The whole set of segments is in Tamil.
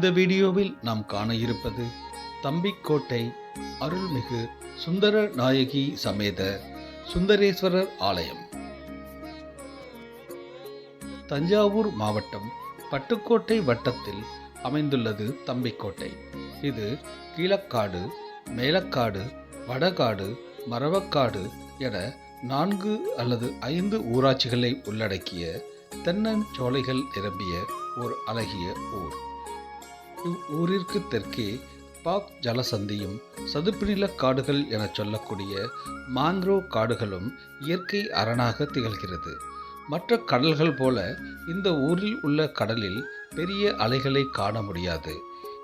இந்த வீடியோவில் நாம் காண இருப்பது தம்பிக்கோட்டை அருள்மிகு சுந்தர நாயகி சமேத சுந்தரேஸ்வரர் ஆலயம். தஞ்சாவூர் மாவட்டம் பட்டுக்கோட்டை வட்டத்தில் அமைந்துள்ளது தம்பிக்கோட்டை. இது கீழக்காடு மேலக்காடு வடகாடு மரவக்காடு என நான்கு அல்லது ஐந்து ஊராட்சிகளை உள்ளடக்கிய தென்னஞ்சோலைகள் நிரம்பிய ஒரு அழகிய ஊர். இவ்வூரிற்கு தெற்கே பாக் ஜலசந்தியும் சதுப்புநில காடுகள் என சொல்லக்கூடிய மாங்க்ரோ காடுகளும் இயற்கை அரணாக திகழ்கிறது. மற்ற கடல்கள் போல இந்த ஊரில் உள்ள கடலில் பெரிய அலைகளை காண முடியாது.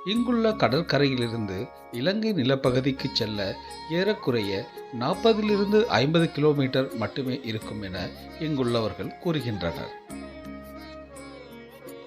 இங்குள்ள கடற்கரையிலிருந்து இலங்கை நிலப்பகுதிக்கு செல்ல ஏறக்குறைய நாற்பதிலிருந்து ஐம்பது கிலோமீட்டர் மட்டுமே இருக்கும் என இங்குள்ளவர்கள் கூறுகின்றனர்.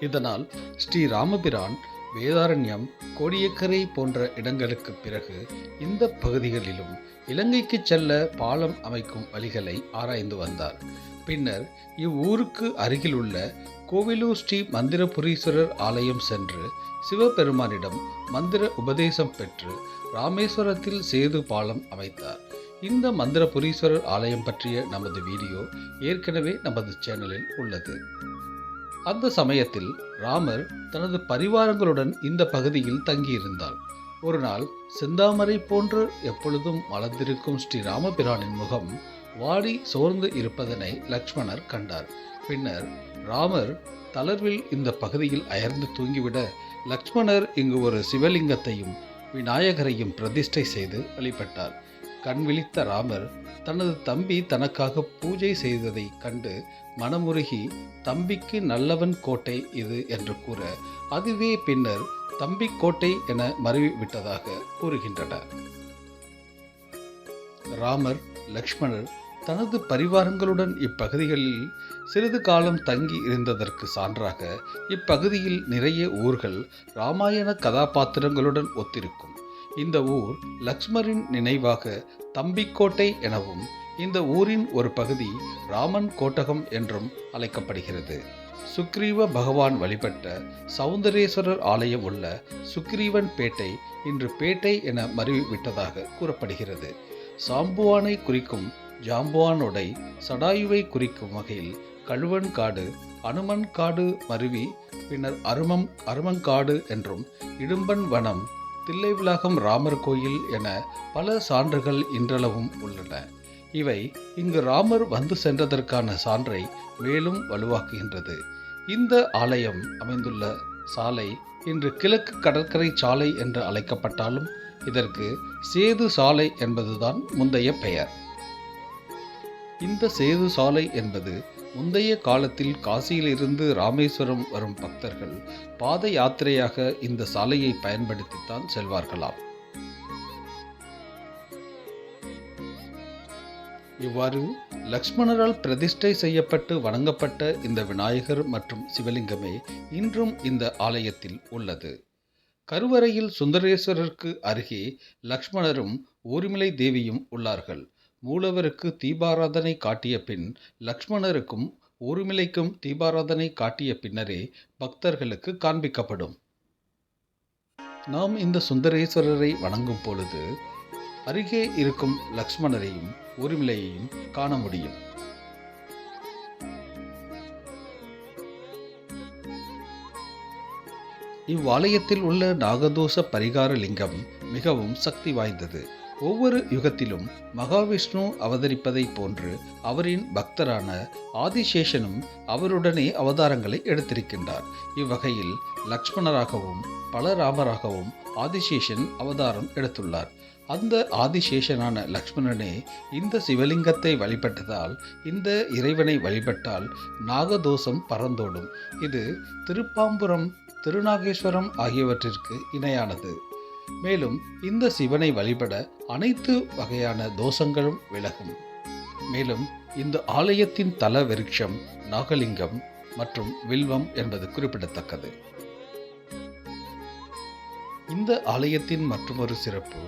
இதனால் ஸ்ரீ ராமபிரான் வேதாரண்யம் கோடியக்கரை போன்ற இடங்களுக்கு பிறகு இந்த பகுதிகளிலும் இலங்கைக்கு செல்ல பாலம் அமைக்கும் வழிகளை ஆராய்ந்து வந்தார். பின்னர் இவ்வூருக்கு அருகிலுள்ள கோவிலூர் ஸ்ரீ மந்திரபுரீஸ்வரர் ஆலயம் சென்று சிவபெருமானிடம் மந்திர உபதேசம் பெற்று ராமேஸ்வரத்தில் சேது பாலம் அமைத்தார். இந்த மந்திரபுரீஸ்வரர் ஆலயம் பற்றிய நமது வீடியோ ஏற்கனவே நமது சேனலில் உள்ளது. அந்த சமயத்தில் ராமர் தனது பரிவாரங்களுடன் இந்த பகுதியில் தங்கியிருந்தார். ஒரு நாள் செந்தாமரை போன்று எப்பொழுதும் மலர்ந்திருக்கும் ஸ்ரீ ராமபிரானின் முகம் வாடி சோர்ந்து இருப்பதனை லக்ஷ்மணர் கண்டார். பின்னர் ராமர் தளர்வில் இந்த பகுதியில் அயர்ந்து தூங்கிவிட லக்ஷ்மணர் இங்கு ஒரு சிவலிங்கத்தையும் விநாயகரையும் பிரதிஷ்டை செய்து வழிபட்டார். கண் விழித்த ராமர் தனது தம்பி தனக்காக பூஜை செய்ததை கண்டு மனமுருகி தம்பிக்கு நல்லவன் கோட்டை இது என்று கூற அதுவே பின்னர் தம்பி கோட்டை என மருவி விட்டதாக கூறுகின்றனர் ராமர் லக்ஷ்மணர் தனது பரிவாரங்களுடன் இப்பகுதிகளில் சிறிது காலம் தங்கி இருந்ததற்கு சான்றாக இப்பகுதியில் நிறைய ஊர்கள் ராமாயண கதாபாத்திரங்களுடன் ஒத்திருக்கும். இந்த ஊர் லக்ஷ்மரின் நினைவாக தம்பிக்கோட்டை எனவும் இந்த ஊரின் ஒரு பகுதி ராமன் கோட்டகம் என்றும் அழைக்கப்படுகிறது. சுக்ரீவ பகவான் வழிபட்ட சௌந்தரேஸ்வரர் ஆலயம் உள்ள சுக்ரீவன் பேட்டை இன்று பேட்டை என மருவி விட்டதாக கூறப்படுகிறது. சாம்புவானை குறிக்கும் ஜாம்புவானோடை சடாயுவை குறிக்கும் வகையில் கழுவன் காடு அனுமன் காடு மருவி பின்னர் அருமம் அருமங்காடு என்றும் இடும்பன் வனம் தில்லைவிளாகம் ராமர் கோயில் என பல சான்றுகள் இன்றளவும் உள்ளன. இவை இங்கு ராமர் வந்து சென்றதற்கான சான்றை மேலும் வலுவாக்குகின்றது. இந்த ஆலயம் அமைந்துள்ள சாலை இன்று கிழக்கு கடற்கரை சாலை என்று அழைக்கப்பட்டாலும் இதற்கு சேது சாலை என்பதுதான் முந்தைய பெயர். இந்த சேது சாலை என்பது முந்தைய காலத்தில் காசியிலிருந்து ராமேஸ்வரம் வரும் பக்தர்கள் பாத யாத்திரையாக இந்த சாலையை பயன்படுத்தித்தான் செல்வார்களாம். இவ்வாறு லக்ஷ்மணரால் பிரதிஷ்டை செய்யப்பட்டு வணங்கப்பட்ட இந்த விநாயகர் மற்றும் சிவலிங்கமே இன்றும் இந்த ஆலயத்தில் உள்ளது. கருவறையில் சுந்தரேஸ்வரருக்கு அருகே லக்ஷ்மணரும் ஊர்மிளை தேவியும் உள்ளார்கள். மூலவருக்கு தீபாராதனை காட்டிய பின் லக்ஷ்மணருக்கும் ஊர்மிளைக்கும் தீபாராதனை காட்டிய பின்னரே பக்தர்களுக்கு காண்பிக்கப்படும். நாம் இந்த சுந்தரேஸ்வரரை வணங்கும் பொழுது அருகே இருக்கும் லக்ஷ்மணரையும் ஊர்மிளையையும் காண முடியும். இவ்வாலயத்தில் உள்ள நாகதோஷ பரிகார லிங்கம் மிகவும் சக்தி வாய்ந்தது. ஒவ்வொரு யுகத்திலும் மகாவிஷ்ணு அவதரிப்பதை போன்று அவரின் பக்தரான ஆதிசேஷனும் அவருடனே அவதாரங்களை எடுத்திருக்கின்றார். இவ்வகையில் லக்ஷ்மணராகவும் பலராமராகவும் ஆதிசேஷன் அவதாரம் எடுத்துள்ளார். அந்த ஆதிசேஷனான லக்ஷ்மணனே இந்த சிவலிங்கத்தை வழிபட்டதால் இந்த இறைவனை வழிபட்டால் நாகதோஷம் பறந்தோடும். இது திருப்பாம்புரம் திருநாகேஸ்வரம் ஆகியவற்றிற்கு இணையானது. மேலும் இந்த சிவனை வழிபட அனைத்து வகையான தோஷங்களும் விலகும். மேலும் இந்த ஆலயத்தின் தல விருட்சம் நாகலிங்கம் மற்றும் வில்வம் என்பது குறிப்பிடத்தக்கது. இந்த ஆலயத்தின் மற்றொரு சிறப்பு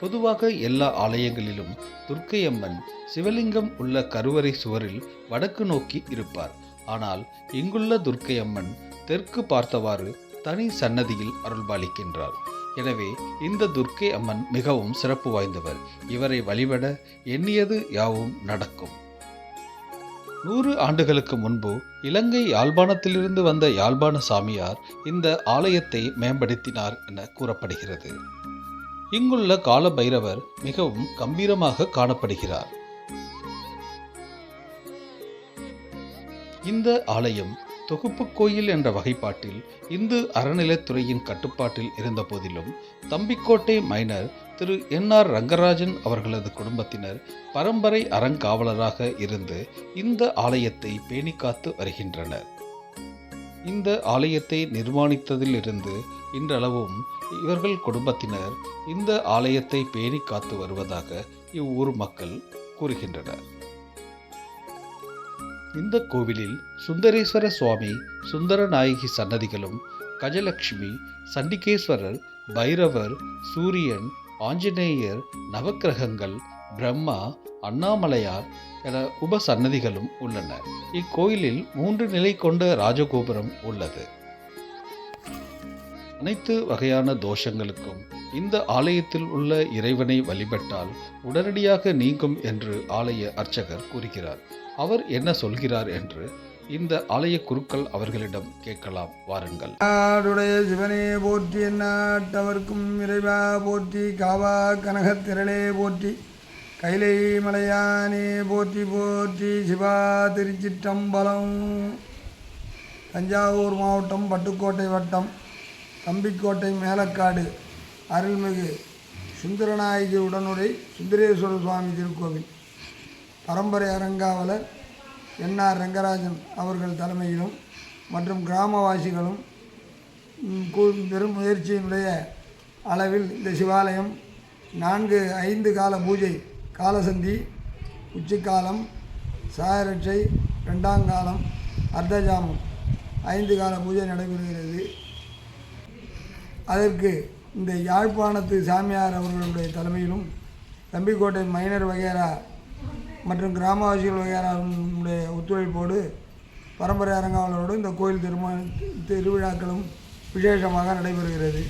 பொதுவாக எல்லா ஆலயங்களிலும் துர்க்கையம்மன் சிவலிங்கம் உள்ள கருவறை சுவரில் வடக்கு நோக்கி இருப்பார். ஆனால் இங்குள்ள துர்க்கையம்மன் தெற்கு பார்த்தவாறு தனி சன்னதியில் அருள்பாலிக்கின்றார். எனவே இந்த துர்க்கை அம்மன் மிகவும் சிறப்பு வாய்ந்தவர். இவரை வழிபட எண்ணியது யாவும் நடக்கும். நூறு ஆண்டுகளுக்கு முன்பு இலங்கை யாழ்ப்பாணத்திலிருந்து வந்த யாழ்ப்பாண சாமியார் இந்த ஆலயத்தை மேம்படுத்தினார் என கூறப்படுகிறது. இங்குள்ள கால பைரவர் மிகவும் கம்பீரமாக காணப்படுகிறார். இந்த ஆலயம் தொகுப்பு கோயில் என்ற வகைப்பாட்டில் இந்து அறநிலைத்துறையின் கட்டுப்பாட்டில் இருந்த போதிலும் Thambikottai minor Thiru N R Rangarajan அவர்களது குடும்பத்தினர் பரம்பரை அறங்காவலராக இருந்து இந்த ஆலயத்தை பேணி காத்து வருகின்றனர். இந்த ஆலயத்தை நிர்மாணித்ததிலிருந்து இன்றளவும் இவர்கள் குடும்பத்தினர் இந்த ஆலயத்தை பேணி காத்து வருவதாக இவ்வூர் மக்கள் கூறுகின்றனர். இந்த கோவிலில் சுந்தரேஸ்வர சுவாமி சுந்தரநாயகி சன்னதிகளும் கஜலட்சுமி சண்டிகேஸ்வரர் பைரவர் சூரியன் ஆஞ்சநேயர் நவக்கிரகங்கள் பிரம்மா அண்ணாமலையார் என உபசன்னதிகளும் உள்ளன. இக்கோயிலில் மூன்று நிலை கொண்ட ராஜகோபுரம் உள்ளது. அனைத்து வகையான தோஷங்களுக்கும் இந்த ஆலயத்தில் உள்ள இறைவனை வழிபட்டால் உடனடியாக நீங்கும் என்று ஆலய அர்ச்சகர் கூறுகிறார். அவர் என்ன சொல்கிறார் என்று இந்த ஆலய குருக்கள் அவர்களிடம் கேட்கலாம். வாருங்கள். நாடுடைய சிவனே போற்றி நாட்டவர்க்கும் இறைவா போற்றி காவா கனகத்திரளே போற்றி கைலை மலையானே போற்றி போற்றி சிவா திருச்சிற்றம்பலம் தஞ்சாவூர் மாவட்டம் பட்டுக்கோட்டை வட்டம் தம்பிக்கோட்டை மேலக்காடு அருள்மிகு சுந்தரநாயகி உடனுடை சுந்தரேஸ்வர சுவாமி திருக்கோவில். பரம்பரை அறங்காவலர் என்ஆர் ரங்கராஜன் அவர்கள் தலைமையிலும் மற்றும் கிராமவாசிகளும் கூ- பெரும் முயற்சியினுடைய அளவில் இந்த சிவாலயம் நான்கு ஐந்து கால பூஜை காலசந்தி உச்சிக்காலம் சாயரட்சை ரெண்டாங்காலம் அர்த்தஜாமம் ஐந்து கால பூஜை நடைபெறுகிறது. அதற்கு இந்த யாழ்ப்பாணத்து சாமியார் அவர்களுடைய தலைமையிலும் தம்பிக்கோட்டை மைனர் வகையரா மற்றும் கிராமவாசிகள் வகைராவுடைய ஒத்துழைப்போடு பரம்பரை அரங்காவலரோடு இந்த கோயில் திருமண திருவிழாக்களும் விசேஷமாக நடைபெறுகிறது.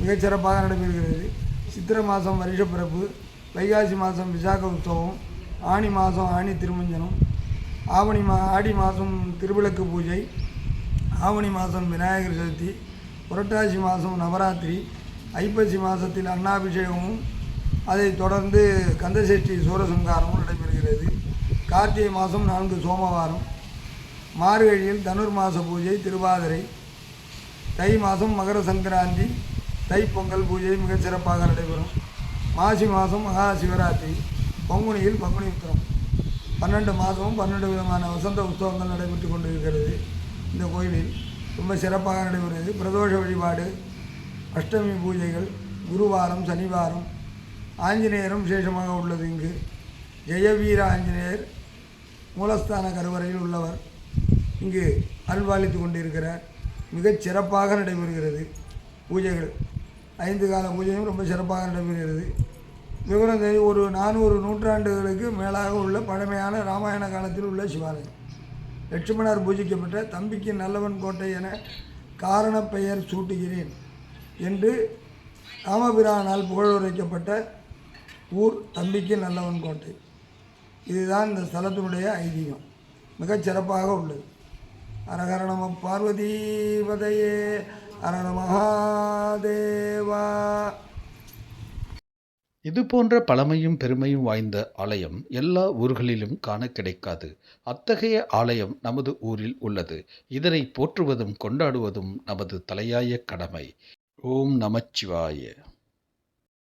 மிகச்சிறப்பாக நடைபெறுகிறது. சித்திரை மாதம் வருஷப்பிறப்பு வைகாசி மாதம் விசாக உற்சவம் ஆனி மாதம் ஆணி திருமஞ்சனம் ஆவணி மா ஆடி மாதம் திருவிளக்கு பூஜை ஆவணி மாதம் விநாயகர் சதுர்த்தி புரட்டாசி மாதம் நவராத்திரி ஐப்பசி மாதத்தில் அன்னாபிஷேகமும் அதைத் தொடர்ந்து கந்தசஷ்டி சூரசம்காரமும் நடைபெறுகிறது. கார்த்திகை மாதம் நான்கு சோமவாரம் மார்கழியில் தனுர் மாத பூஜை திருவாதிரை தை மாதம் மகர சங்கராந்தி தைப்பொங்கல் பூஜை மிகச் சிறப்பாக நடைபெறும். மாசி மாதம் மகா சிவராத்திரி பங்குனியில் பங்குனி உத்திரம். பன்னெண்டு மாதமும் பன்னெண்டு விதமான வசந்த உற்சவங்கள் நடைபெற்று கொண்டிருக்கிறது இந்த கோயிலில். ரொம்ப சிறப்பாக நடைபெறுகிறது. பிரதோஷ வழிபாடு அஷ்டமி பூஜைகள் குருவாரம் சனிவாரம் ஆஞ்சநேயரும் விசேஷமாக உள்ளது இங்கு. ஜெயவீர ஆஞ்சநேயர் மூலஸ்தான கருவறையில் உள்ளவர். இங்கு அருள்பாலித்து கொண்டிருக்கிறார் மிகச் சிறப்பாக நடைபெறுகிறது பூஜைகள். ஐந்து கால பூஜையும் ரொம்ப சிறப்பாக நடைபெறுகிறது. விவரம் தெரி ஒரு நானூறு நூற்றாண்டுகளுக்கு மேலாக உள்ள பழமையான ராமாயண காலத்தில் உள்ள சிவாலயம். லட்சுமணர் பூஜிக்கப்பட்ட தம்பிக்கு நல்லவன் கோட்டை என காரண பெயர் சூட்டுகிறேன் என்று ராமபிரானால் புகழுரைக்கப்பட்ட ஊர் தம்பிக்கு நல்லவன் கோட்டை. இதுதான் இந்த ஸ்தலத்தினுடைய ஐதீகம். மிகச் சிறப்பாக உள்ளது. அரகரணம பார்வதீபதையே அரண மகாதே. இது போன்ற பழமையும் பெருமையும் வாய்ந்த ஆலயம் எல்லா ஊர்களிலும் காண கிடைக்காது. அத்தகைய ஆலயம் நமது ஊரில் உள்ளது. இதனை போற்றுவதும் கொண்டாடுவதும் நமது தலையாய கடமை. ஓம் நமச்சிவாய.